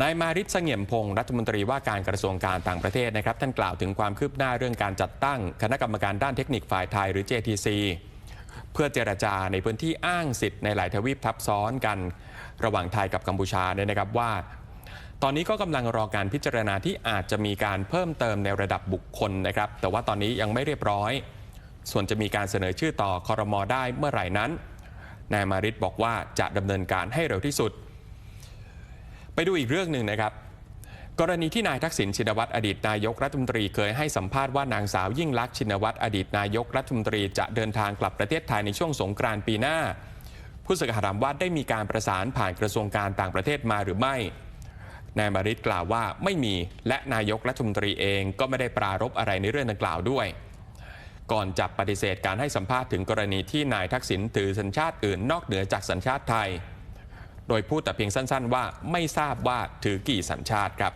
นายมาริศเสงี่ยมพงศ์รัฐมนตรีว่าการกระทรวงการต่างประเทศนะครับ ท่านกล่าวถึงความคืบหน้าเรื่องการจัดตั้ง คณะกรรมการด้านเทคนิคฝ่ายไทยหรือ JTC เพื่อเจรจาในพื้นที่อ้างสิทธิ์ในหลายทวีปทับซ้อนกันระหว่างไทยกับกัมพูชาเนี่ยนะครับว่า ตอนนี้ก็กำลังรอการพิจารณาที่อาจจะมีการเพิ่มเติมในระดับบุคคลนะครับ แต่ว่าตอนนี้ยังไม่เรียบร้อย ส่วนจะมีการเสนอชื่อต่อคอรมอได้เมื่อไหร่นั้นนายมาริศบอกว่าจะดำเนินการให้เร็วที่สุด ไปดูอีกเรื่องหนึ่งนะครับ กรณีที่นายทักษิณชินวัตรอดีตนายกรัฐมนตรีเคยให้สัมภาษณ์ว่านางสาวยิ่งลักษณ์ชินวัตรอดีตนายกรัฐมนตรีจะเดินทางกลับประเทศไทยในช่วงสงกรานต์ปีหน้า ผู้สื่อข่าวถามว่าได้มีการประสานผ่านกระทรวงการต่างประเทศมาหรือไม่นายมาริศกล่าวว่าไม่มีและนายกรัฐมนตรีเองก็ไม่ได้ปรารบอะไรในเรื่องดังกล่าวด้วย ก่อนจะปฏิเสธการให้สัมภาษณ์ถึงกรณีที่นายทักษิณถือสัญชาติอื่นนอกเหนือจากสัญชาติไทย โดยพูดแต่เพียงสั้น ๆ ว่าไม่ทราบว่าถือกี่สัญชาติครับ